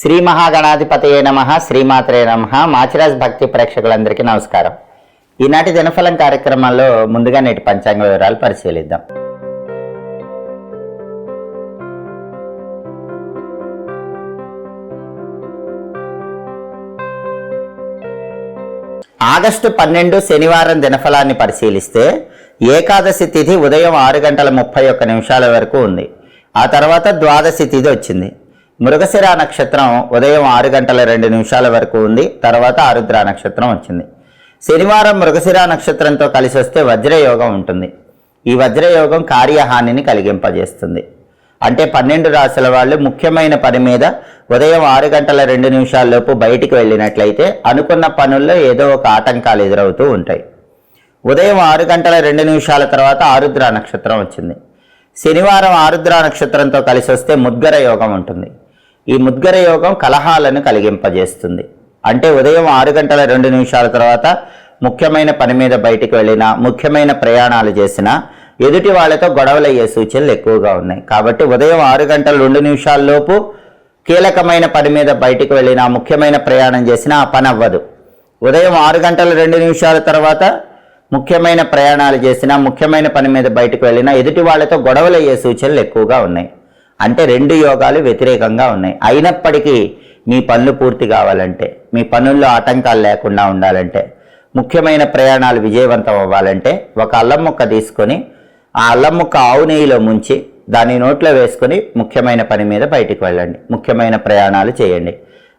శ్రీ మహాగణాధిపతయే నమ శ్రీమాత్రే నమ. మాచిరాజ్ భక్తి ప్రేక్షకులందరికీ నమస్కారం. ఈనాటి దినఫలం కార్యక్రమాల్లో ముందుగా నేటి పంచాంగ వివరాలు పరిశీలిద్దాం. ఆగస్టు పన్నెండు శనివారం దినఫలాన్ని పరిశీలిస్తే ఏకాదశి తిథి ఉదయం ఆరు గంటల ముప్పై ఒక్క నిమిషాల వరకు ఉంది. ఆ తర్వాత ద్వాదశి తిథి వచ్చింది. మృగశిర నక్షత్రం ఉదయం ఆరు గంటల రెండు నిమిషాల వరకు ఉంది. తర్వాత ఆరుద్ర నక్షత్రం వచ్చింది. శనివారం మృగశిర నక్షత్రంతో కలిసి వస్తే వజ్రయోగం ఉంటుంది. ఈ వజ్రయోగం కార్యహానిని కలిగింపజేస్తుంది. అంటే పన్నెండు రాశుల వాళ్ళు ముఖ్యమైన పని మీద ఉదయం ఆరు గంటల రెండు నిమిషాల్లోపు బయటికి వెళ్ళినట్లయితే అనుకున్న పనుల్లో ఏదో ఒక ఆటంకాలు ఎదురవుతూ ఉంటాయి. ఉదయం ఆరు గంటల రెండు నిమిషాల తర్వాత ఆరుద్ర నక్షత్రం వచ్చింది. శనివారం ఆరుద్ర నక్షత్రంతో కలిసి వస్తే ముద్గర యోగం ఉంటుంది. ఈ ముద్గర యోగం కలహాలను కలిగింపజేస్తుంది. అంటే ఉదయం ఆరు గంటల రెండు నిమిషాల తర్వాత ముఖ్యమైన పని మీద బయటికి వెళ్ళినా ముఖ్యమైన ప్రయాణాలు చేసినా ఎదుటి వాళ్ళతో గొడవలయ్యే సూచనలు ఎక్కువగా ఉన్నాయి. కాబట్టి ఉదయం ఆరు గంటల రెండు నిమిషాల్లోపు కీలకమైన పని మీద బయటికి వెళ్ళినా ముఖ్యమైన ప్రయాణం చేసినా ఆ పని అవ్వదు. ఉదయం ఆరు గంటల రెండు నిమిషాల తర్వాత ముఖ్యమైన ప్రయాణాలు చేసినా ముఖ్యమైన పని మీద బయటకు వెళ్ళినా ఎదుటి వాళ్ళతో గొడవలయ్యే సూచనలు ఎక్కువగా ఉన్నాయి. అంటే రెండు యోగాలు వ్యతిరేకంగా ఉన్నాయి. అయినప్పటికీ మీ పనులు పూర్తి కావాలంటే మీ పనుల్లో ఆటంకాలు లేకుండా ఉండాలంటే ముఖ్యమైన ప్రయాణాలు విజయవంతం అవ్వాలంటే ఒక అల్లం ముక్క తీసుకొని ఆ అల్లం ముక్క ఆవు నెయ్యిలో ముంచి దాని నోట్లో వేసుకొని ముఖ్యమైన పని మీద బయటికి వెళ్ళండి. ముఖ్యమైన ప్రయాణాలు చేయండి.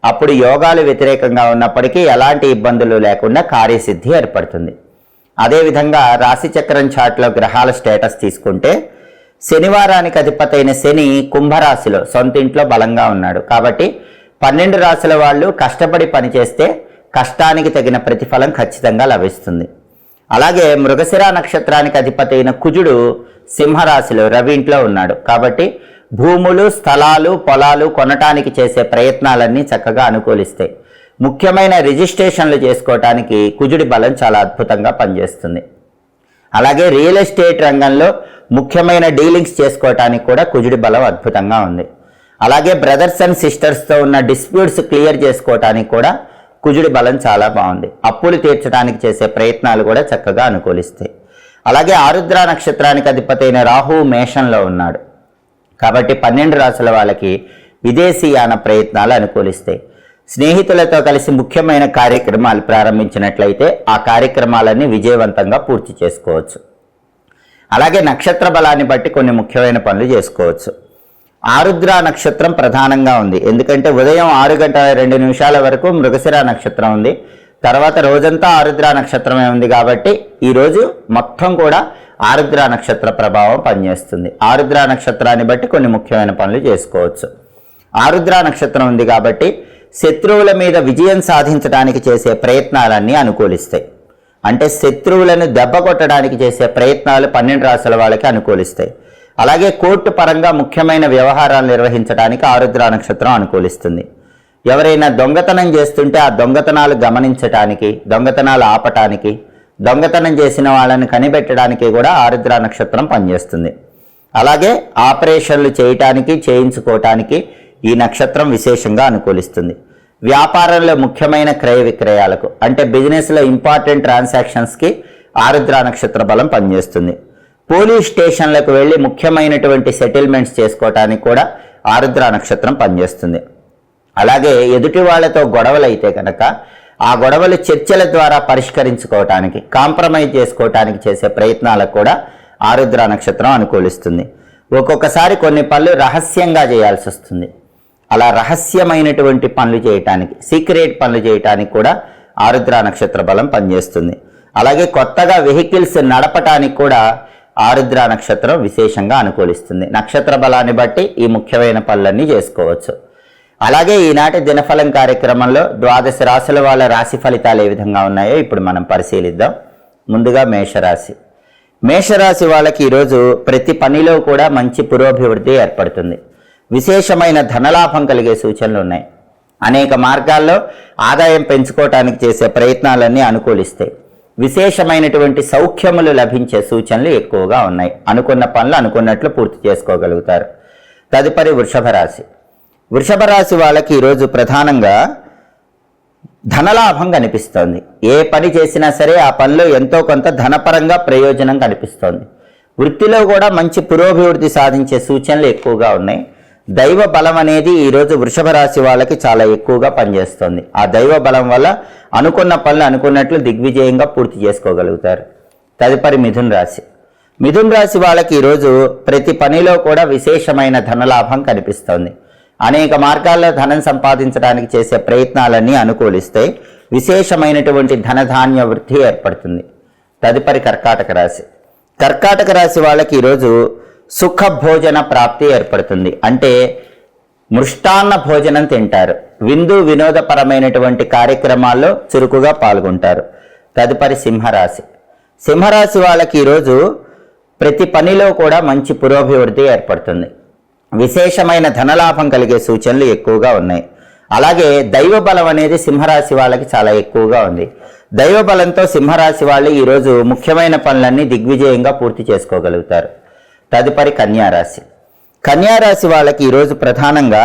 అప్పుడు యోగాలు వ్యతిరేకంగా ఉన్నప్పటికీ ఎలాంటి ఇబ్బందులు లేకుండా కార్యసిద్ధి ఏర్పడుతుంది. అదేవిధంగా రాశిచక్రం చాట్లో గ్రహాల స్టేటస్ తీసుకుంటే శనివారానికి అధిపతైన శని కుంభరాశిలో సొంత ఇంట్లో బలంగా ఉన్నాడు. కాబట్టి పన్నెండు రాశుల వాళ్ళు కష్టపడి పనిచేస్తే కష్టానికి తగిన ప్రతిఫలం ఖచ్చితంగా లభిస్తుంది. అలాగే మృగశిర నక్షత్రానికి అధిపతైన కుజుడు సింహరాశిలో రవి ఇంట్లో ఉన్నాడు. కాబట్టి భూములు స్థలాలు పొలాలు కొనటానికి చేసే ప్రయత్నాలన్నీ చక్కగా అనుకూలిస్తాయి. ముఖ్యమైన రిజిస్ట్రేషన్లు చేసుకోవటానికి కుజుడి బలం చాలా అద్భుతంగా పనిచేస్తుంది. అలాగే రియల్ ఎస్టేట్ రంగంలో ముఖ్యమైన డీలింగ్స్ చేసుకోవటానికి కూడా కుజుడి బలం అద్భుతంగా ఉంది. అలాగే బ్రదర్స్ అండ్ సిస్టర్స్తో ఉన్న డిస్ప్యూట్స్ క్లియర్ చేసుకోవటానికి కూడా కుజుడి బలం చాలా బాగుంది. అప్పులు తీర్చడానికి చేసే ప్రయత్నాలు కూడా చక్కగా అనుకూలిస్తాయి. అలాగే ఆరుద్ర నక్షత్రానికి అధిపతైన రాహువు మేషంలో ఉన్నాడు. కాబట్టి పన్నెండు రాసుల వాళ్ళకి విదేశీయాన ప్రయత్నాలు అనుకూలిస్తాయి. స్నేహితులతో కలిసి ముఖ్యమైన కార్యక్రమాలు ప్రారంభించినట్లయితే ఆ కార్యక్రమాలన్నీ విజయవంతంగా పూర్తి చేసుకోవచ్చు. అలాగే నక్షత్ర బలాన్ని బట్టి కొన్ని ముఖ్యమైన పనులు చేసుకోవచ్చు. ఆరుద్ర నక్షత్రం ప్రధానంగా ఉంది. ఎందుకంటే ఉదయం ఆరు గంటల రెండు నిమిషాల వరకు మృగశిర నక్షత్రం ఉంది. తర్వాత రోజంతా ఆరుద్ర నక్షత్రమే ఉంది కాబట్టి ఈరోజు మొత్తం కూడా ఆరుద్ర నక్షత్ర ప్రభావం పనిచేస్తుంది. ఆరుద్ర నక్షత్రాన్ని బట్టి కొన్ని ముఖ్యమైన పనులు చేసుకోవచ్చు. ఆరుద్ర నక్షత్రం ఉంది కాబట్టి శత్రువుల మీద విజయం సాధించడానికి చేసే ప్రయత్నాలన్నీ అనుకూలిస్తాయి. అంటే శత్రువులను దెబ్బ కొట్టడానికి చేసే ప్రయత్నాలు పన్నెండు రాసుల వాళ్ళకి అనుకూలిస్తాయి. అలాగే కోర్టు పరంగా ముఖ్యమైన వ్యవహారాలు నిర్వహించడానికి ఆరుద్ర నక్షత్రం అనుకూలిస్తుంది. ఎవరైనా దొంగతనం చేస్తుంటే ఆ దొంగతనాలు గమనించటానికి దొంగతనాలు ఆపటానికి దొంగతనం చేసిన వాళ్ళని కనిపెట్టడానికి కూడా ఆరుద్ర నక్షత్రం పనిచేస్తుంది. అలాగే ఆపరేషన్లు చేయటానికి చేయించుకోవటానికి ఈ నక్షత్రం విశేషంగా అనుకూలిస్తుంది. వ్యాపారంలో ముఖ్యమైన క్రయ విక్రయాలకు అంటే బిజినెస్లో ఇంపార్టెంట్ ట్రాన్సాక్షన్స్కి ఆరుద్ర నక్షత్ర బలం పనిచేస్తుంది. పోలీస్ స్టేషన్లకు వెళ్ళి ముఖ్యమైనటువంటి సెటిల్మెంట్స్ చేసుకోవటానికి కూడా ఆరుద్ర నక్షత్రం పనిచేస్తుంది. అలాగే ఎదుటి వాళ్ళతో గొడవలు అయితే కనుక ఆ గొడవలు చర్చల ద్వారా పరిష్కరించుకోవటానికి కాంప్రమైజ్ చేసుకోవటానికి చేసే ప్రయత్నాలకు కూడా ఆరుద్ర నక్షత్రం అనుకూలిస్తుంది. ఒక్కొక్కసారి కొన్ని పనులు రహస్యంగా చేయాల్సి వస్తుంది. అలా రహస్యమైనటువంటి పనులు చేయటానికి సీక్రెట్ పనులు చేయటానికి కూడా ఆరుద్ర నక్షత్ర బలం పనిచేస్తుంది. అలాగే కొత్తగా వెహికల్స్ నడపటానికి కూడా ఆరుద్ర నక్షత్రం విశేషంగా అనుకూలిస్తుంది. నక్షత్ర బలాన్ని బట్టి ఈ ముఖ్యమైన పనులన్నీ చేసుకోవచ్చు. అలాగే ఈనాటి దినఫలం కార్యక్రమంలో ద్వాదశ రాశుల వాళ్ళ రాశి ఫలితాలు ఏ విధంగా ఉన్నాయో ఇప్పుడు మనం పరిశీలిద్దాం. ముందుగా మేషరాశి. మేషరాశి వాళ్ళకి ఈరోజు ప్రతి పనిలో కూడా మంచి పురోభివృద్ధి ఏర్పడుతుంది. విశేషమైన ధనలాభం కలిగే సూచనలు ఉన్నాయి. అనేక మార్గాల్లో ఆదాయం పెంచుకోవటానికి చేసే ప్రయత్నాలన్నీ అనుకూలిస్తాయి విశేషమైనటువంటి సౌఖ్యములు లభించే సూచనలు ఎక్కువగా ఉన్నాయి. అనుకున్న పనులు అనుకున్నట్లు పూర్తి చేసుకోగలుగుతారు. తదుపరి వృషభ రాశి. వృషభ రాశి వాళ్ళకి ఈరోజు ప్రధానంగా ధనలాభం కనిపిస్తోంది. ఏ పని చేసినా సరే ఆ పనిలో ఎంతో కొంత ధనపరంగా ప్రయోజనం కనిపిస్తోంది. వృత్తిలో కూడా మంచి పురోభివృద్ధి సాధించే సూచనలు ఎక్కువగా ఉన్నాయి. దైవ బలం అనేది ఈరోజు వృషభ రాశి వాళ్ళకి చాలా ఎక్కువగా పనిచేస్తుంది. ఆ దైవ బలం వల్ల అనుకున్న పనులు అనుకున్నట్లు దిగ్విజయంగా పూర్తి చేసుకోగలుగుతారు. తదుపరి మిథున్ రాశి. మిథున్ రాశి వాళ్ళకి ఈరోజు ప్రతి పనిలో కూడా విశేషమైన ధనలాభం కనిపిస్తోంది. అనేక మార్గాల్లో ధనం సంపాదించడానికి చేసే ప్రయత్నాలన్నీ అనుకూలిస్తాయి విశేషమైనటువంటి ధనధాన్య వృద్ధి ఏర్పడుతుంది. తదుపరి కర్కాటక రాశి. కర్కాటక రాశి వాళ్ళకి ఈరోజు సుఖ భోజన ప్రాప్తి ఏర్పడుతుంది. అంటే మృష్టాన్న భోజనం తింటారు. విందు వినోదపరమైనటువంటి కార్యక్రమాల్లో చురుకుగా పాల్గొంటారు. తదుపరి సింహరాశి. సింహరాశి వాళ్ళకి ఈరోజు ప్రతి పనిలో కూడా మంచి పురోభివృద్ధి ఏర్పడుతుంది. విశేషమైన ధనలాభం కలిగే సూచనలు ఎక్కువగా ఉన్నాయి. అలాగే దైవ బలం అనేది సింహరాశి వాళ్ళకి చాలా ఎక్కువగా ఉంది. దైవ బలంతో సింహరాశి వాళ్ళు ఈరోజు ముఖ్యమైన పనులన్నీ దిగ్విజయంగా పూర్తి చేసుకోగలుగుతారు. తదుపరి కన్యారాశి. కన్యారాశి వాళ్ళకి ఈరోజు ప్రధానంగా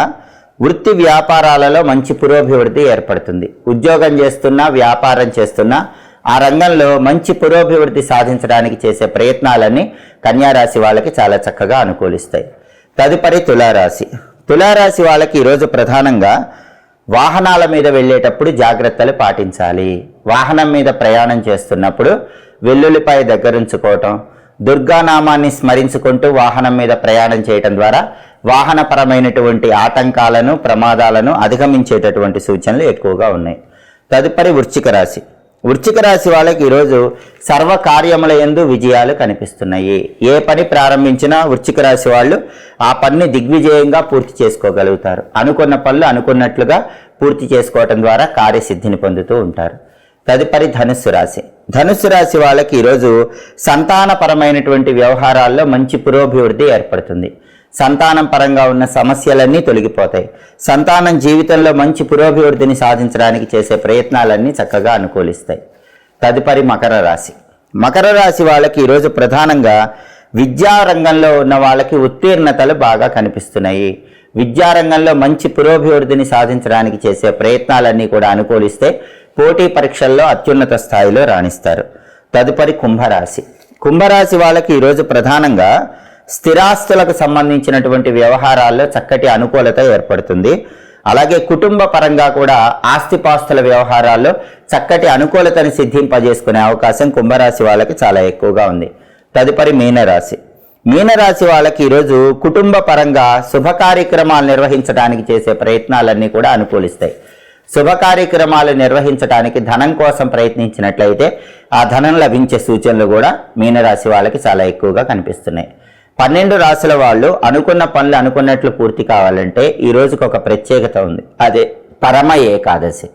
వృత్తి వ్యాపారాలలో మంచి పురోభివృద్ధి ఏర్పడుతుంది. ఉద్యోగం చేస్తున్నా వ్యాపారం చేస్తున్నా ఆ రంగంలో మంచి పురోభివృద్ధి సాధించడానికి చేసే ప్రయత్నాలన్నీ కన్యారాశి వాళ్ళకి చాలా చక్కగా అనుకూలిస్తాయి. తదుపరి తులారాశి. తులారాశి వాళ్ళకి ఈరోజు ప్రధానంగా వాహనాల మీద వెళ్ళేటప్పుడు జాగ్రత్తలు పాటించాలి. వాహనం మీద ప్రయాణం చేస్తున్నప్పుడు వెల్లుల్లిపాయ దగ్గరుంచుకోవటం దుర్గానామాన్ని స్మరించుకుంటూ వాహనం మీద ప్రయాణం చేయటం ద్వారా వాహనపరమైనటువంటి ఆటంకాలను ప్రమాదాలను అధిగమించేటటువంటి సూచనలు ఎక్కువగా ఉన్నాయి. తదుపరి వృశ్చిక రాశి. వృశ్చిక రాశి వాళ్ళకి ఈరోజు సర్వ కార్యముల ఎందు విజయాలు కనిపిస్తున్నాయి. ఏ పని ప్రారంభించినా వృశ్చిక రాశి వాళ్ళు ఆ పనిని దిగ్విజయంగా పూర్తి చేసుకోగలుగుతారు. అనుకున్న పనులు అనుకున్నట్లుగా పూర్తి చేసుకోవటం ద్వారా కార్యసిద్ధిని పొందుతూ ఉంటారు. తదుపరి ధనుస్సు రాశి. ధనుసు రాశి వాళ్ళకి ఈరోజు సంతానపరమైనటువంటి వ్యవహారాల్లో మంచి పురోభివృద్ధి ఏర్పడుతుంది. సంతానం పరంగా ఉన్న సమస్యలన్నీ తొలగిపోతాయి. సంతానం జీవితంలో మంచి పురోభివృద్ధిని సాధించడానికి చేసే ప్రయత్నాలన్నీ చక్కగా అనుకూలిస్తాయి. తదుపరి మకర రాశి. మకర రాశి వాళ్ళకి ఈరోజు ప్రధానంగా విద్యారంగంలో ఉన్న వాళ్ళకి ఉత్తీర్ణతలు బాగా కనిపిస్తున్నాయి. విద్యారంగంలో మంచి పురోభివృద్ధిని సాధించడానికి చేసే ప్రయత్నాలన్నీ కూడా అనుకూలిస్తే పోటీ పరీక్షల్లో అత్యున్నత స్థాయిలో రాణిస్తారు. తదుపరి కుంభరాశి. కుంభరాశి వాళ్ళకి ఈరోజు ప్రధానంగా స్థిరాస్తులకు సంబంధించినటువంటి వ్యవహారాల్లో చక్కటి అనుకూలత ఏర్పడుతుంది. అలాగే కుటుంబ పరంగా కూడా ఆస్తిపాస్తుల వ్యవహారాల్లో చక్కటి అనుకూలతని సిద్ధింపజేసుకునే అవకాశం కుంభరాశి వాళ్ళకి చాలా ఎక్కువగా ఉంది. తదుపరి మీనరాశి. మీనరాశి వాళ్ళకి ఈరోజు కుటుంబ పరంగా శుభ కార్యక్రమాలు నిర్వహించడానికి చేసే ప్రయత్నాలన్నీ కూడా అనుకూలిస్తాయి. శుభ కార్యక్రమాలు నిర్వహించడానికి ధనం కోసం ప్రయత్నించినట్లయితే ఆ ధనం లభించే సూచనలు కూడా మీనరాశి వాళ్ళకి చాలా ఎక్కువగా కనిపిస్తున్నాయి. పన్నెండు రాశుల వాళ్ళు అనుకున్న పనులు అనుకున్నట్లు పూర్తి కావాలంటే ఈ రోజుకి ఒక ప్రత్యేకత ఉంది. అదే పరమ ఏకాదశి.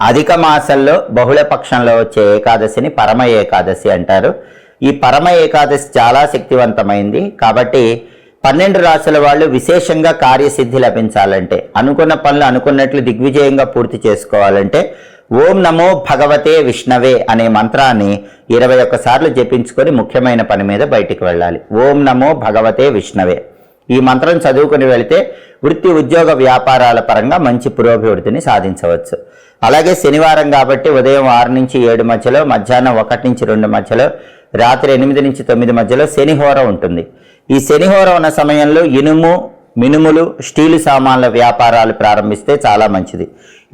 అధిక మాసంలో బహుళ పక్షంలో వచ్చే ఏకాదశిని పరమ ఏకాదశి అంటారు. ఈ పరమ ఏకాదశి చాలా శక్తివంతమైంది. కాబట్టి పన్నెండు రాశుల వాళ్ళు విశేషంగా కార్యసిద్ధి లభించాలంటే అనుకున్న పనులు అనుకున్నట్లు దిగ్విజయంగా పూర్తి చేసుకోవాలంటే ఓం నమో భగవతే విష్ణవే అనే మంత్రాన్ని ఇరవై ఒక్కసార్లు జపించుకొని ముఖ్యమైన పని మీద బయటికి వెళ్ళాలి. ఓం నమో భగవతే విష్ణవే. ఈ మంత్రం చదువుకుని వెళితే వృత్తి ఉద్యోగ వ్యాపారాల పరంగా మంచి పురోభివృద్ధిని సాధించవచ్చు. అలాగే శనివారం కాబట్టి ఉదయం ఆరు నుంచి ఏడు మధ్యలో మధ్యాహ్నం ఒకటి నుంచి రెండు మధ్యలో రాత్రి ఎనిమిది నుంచి తొమ్మిది మధ్యలో శనిహోర ఉంటుంది. ఈ శనిహోర ఉన్న సమయంలో ఇనుము మినుములు స్టీలు సామాన్ల వ్యాపారాలు ప్రారంభిస్తే చాలా మంచిది.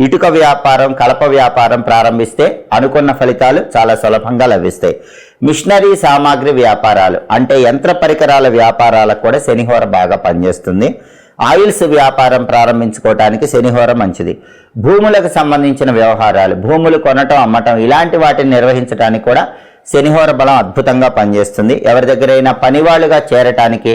ఇటుక వ్యాపారం కలప వ్యాపారం ప్రారంభిస్తే అనుకున్న ఫలితాలు చాలా సులభంగా లభిస్తాయి. మిషనరీ సామాగ్రి వ్యాపారాలు అంటే యంత్ర పరికరాల వ్యాపారాలకు కూడా శనిహోర బాగా పనిచేస్తుంది. ఆయిల్స్ వ్యాపారం ప్రారంభించుకోవటానికి శనిహోర మంచిది. భూములకు సంబంధించిన వ్యవహారాలు భూములు కొనటం అమ్మటం ఇలాంటి వాటిని నిర్వహించడానికి కూడా శనిహోర బలం అద్భుతంగా పనిచేస్తుంది. ఎవరి దగ్గరైనా పనివాళ్ళుగా చేరటానికి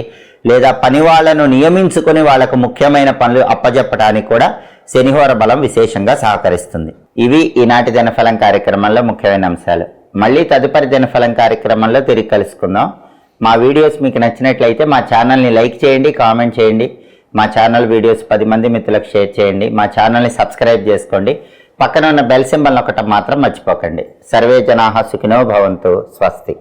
లేదా పని వాళ్ళను నియమించుకొని వాళ్ళకు ముఖ్యమైన పనులు అప్పజెప్పడానికి కూడా శనిహోర బలం విశేషంగా సహకరిస్తుంది. ఇవి ఈనాటి దినఫలం కార్యక్రమంలో ముఖ్యమైన అంశాలు. మళ్ళీ తదుపరి దినఫలం కార్యక్రమంలో తిరిగి కలుసుకుందాం. మా వీడియోస్ మీకు నచ్చినట్లయితే మా ఛానల్ని లైక్ చేయండి కామెంట్ చేయండి. మా ఛానల్ వీడియోస్ పది మంది మిత్రులకు షేర్ చేయండి. మా ఛానల్ని సబ్స్క్రైబ్ చేసుకోండి. పక్కన ఉన్న బెల్ సింబల్ ఒకటి మాత్రం మర్చిపోకండి. సర్వే జనాహ సుఖినో భవంతు. స్వస్తి.